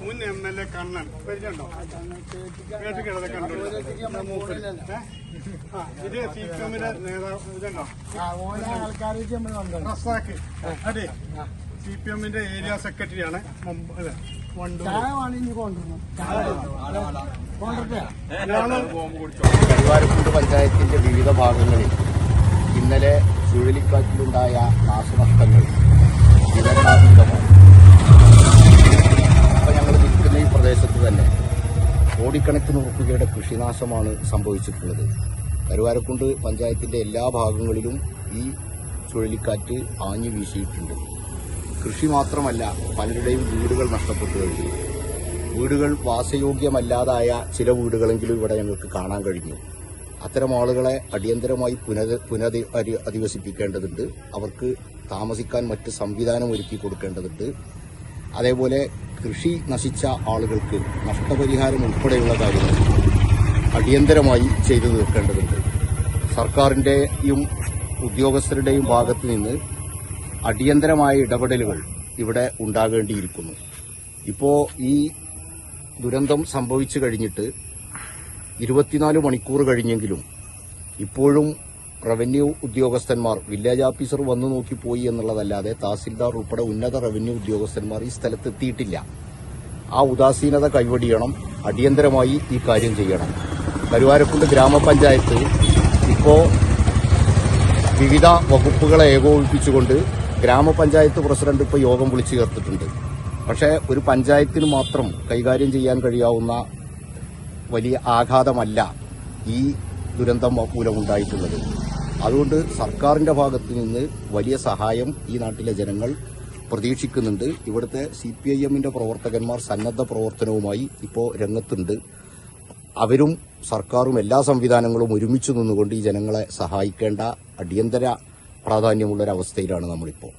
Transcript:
മുൻ M L A Kannan. പരിചയമുണ്ടോ കേട്ടിട്ടുള്ളത് കണ്ടോ ഇത് സി പി നേതാവ് കൊണ്ടുവന്നു അതെ. സി പി എമ്മിന്റെ ഏരിയ സെക്രട്ടറിയാണ് മുമ്പ് കരുവാരക്കുണ്ട് പഞ്ചായത്തിന്റെ വിവിധ ഭാഗങ്ങളിൽ ഇന്നലെ ചുഴലിക്കാറ്റിലുണ്ടായ നാശനഷ്ടങ്ങൾ കോടിക്കണക്കിന് ഉറുപ്പികയുടെ കൃഷിനാശമാണ് സംഭവിച്ചിട്ടുള്ളത്. കരുവാരക്കുണ്ട് പഞ്ചായത്തിന്റെ എല്ലാ ഭാഗങ്ങളിലും ഈ ചുഴലിക്കാറ്റ് ആഞ്ഞു വീശിയിട്ടുണ്ട്. കൃഷി മാത്രമല്ല പലരുടെയും വീടുകൾ നഷ്ടപ്പെട്ടു കഴിഞ്ഞു. വീടുകൾ വാസയോഗ്യമല്ലാതായ ചില വീടുകളെങ്കിലും ഇവിടെ ഞങ്ങൾക്ക് കാണാൻ കഴിഞ്ഞു. അത്തരം ആളുകളെ അടിയന്തരമായി പുനര പുനരധി അധിവസിപ്പിക്കേണ്ടതുണ്ട്. അവർക്ക് താമസിക്കാൻ മറ്റ് സംവിധാനം ഒരുക്കി കൊടുക്കേണ്ടതുണ്ട്. അതേപോലെ കൃഷി നശിച്ച ആളുകൾക്ക് നഷ്ടപരിഹാരം ഉൾപ്പെടെയുള്ള കാര്യങ്ങൾ അടിയന്തരമായി ചെയ്തു തീർക്കേണ്ടതുണ്ട്. സർക്കാരിന്റെയും ഉദ്യോഗസ്ഥരുടെയും ഭാഗത്ത് നിന്ന് അടിയന്തരമായ ഇടപെടലുകൾ ഇവിടെ ഉണ്ടാകേണ്ടിയിരിക്കുന്നു. ഇപ്പോ ഈ ദുരന്തം സംഭവിച്ചു കഴിഞ്ഞിട്ട് ഇരുപത്തിനാല് മണിക്കൂർ കഴിഞ്ഞെങ്കിലും ഇപ്പോഴും റവന്യൂ ഉദ്യോഗസ്ഥന്മാർ വില്ലേജ് ഓഫീസർ വന്നു നോക്കി പോയി എന്നുള്ളതല്ലാതെ തഹസിൽദാർ ഉൾപ്പെടെ ഉന്നത റവന്യൂ ഉദ്യോഗസ്ഥന്മാർ ഈ സ്ഥലത്തെത്തിയിട്ടില്ല. ആ ഉദാസീനത കൈവടിയണം അടിയന്തരമായി ഈ കാര്യം ചെയ്യണം. കരുവാരക്കുണ്ട് ഗ്രാമപഞ്ചായത്ത് ഇപ്പോൾ വിവിധ വകുപ്പുകളെ ഏകോപിപ്പിച്ചുകൊണ്ട് ഗ്രാമപഞ്ചായത്ത് പ്രസിഡന്റ് ഇപ്പോൾ യോഗം വിളിച്ചു ചേർത്തിട്ടുണ്ട്. പക്ഷേ ഒരു പഞ്ചായത്തിന് മാത്രം കൈകാര്യം ചെയ്യാൻ കഴിയാവുന്ന വലിയ ആഘാതമല്ല ഈ ദുരന്തം മൂലമുണ്ടായിട്ടുള്ളത്. അതുകൊണ്ട് സർക്കാരിന്റെ ഭാഗത്ത് നിന്ന് വലിയ സഹായം ഈ നാട്ടിലെ ജനങ്ങൾ പ്രതീക്ഷിക്കുന്നുണ്ട്. ഇവിടുത്തെ സി പി ഐ എമ്മിന്റെ പ്രവർത്തകന്മാർ സന്നദ്ധ പ്രവർത്തനവുമായി ഇപ്പോൾ രംഗത്തുണ്ട്. അവരും സർക്കാരും എല്ലാ സംവിധാനങ്ങളും ഒരുമിച്ച് നിന്നുകൊണ്ട് ഈ ജനങ്ങളെ സഹായിക്കേണ്ട അടിയന്തര പ്രാധാന്യമുള്ള ഒരു അവസ്ഥയിലാണ് നമ്മളിപ്പോൾ